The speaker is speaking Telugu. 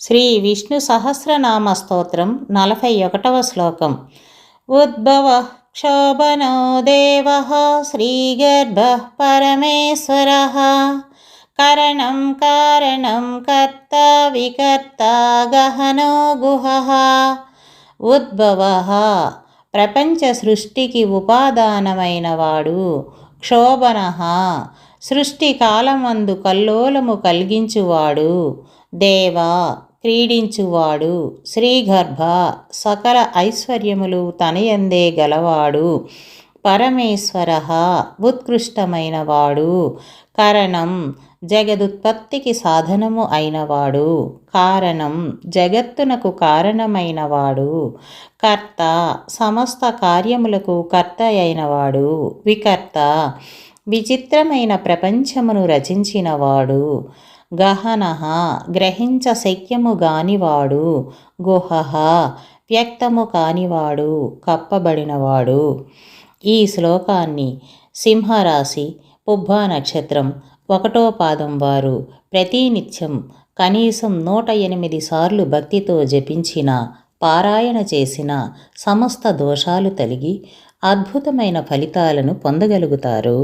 శ్రీ విష్ణు సహస్రనామ స్తోత్రం నలభై ఒకటవ శ్లోకం. ఉద్భవ క్షోభనో దేవ శ్రీగర్భ పరమేశ్వర. కరణం కారణం కర్త వికర్త గహనో గుహ. ఉద్భవ ప్రపంచ సృష్టికి ఉపాదానమైన వాడు క్షోభన. సృష్టి కాలమందు కల్లోలము కలిగించువాడు దేవా క్రీడించువాడు. శ్రీగర్భ సకల ఐశ్వర్యములు తనయందే గలవాడు. పరమేశ్వర ఉత్కృష్టమైనవాడు. కరణం జగదుత్పత్తికి సాధనము అయినవాడు. కారణం జగత్తునకు కారణమైనవాడు. కర్త సమస్త కార్యములకు కర్త అయినవాడు వికర్త విచిత్రమైన ప్రపంచమును రచించినవాడు. గహన గ్రహించ శక్యము గానివాడు గుహ వ్యక్తము కానివాడు కప్పబడినవాడు. ఈ శ్లోకాన్ని సింహరాశి పుబ్బా నక్షత్రం ఒకటో పాదం వారు ప్రతినిత్యం కనీసం నూట ఎనిమిది సార్లు భక్తితో జపించిన పారాయణ చేసిన సమస్త దోషాలు తొలగి అద్భుతమైన ఫలితాలను పొందగలుగుతారు.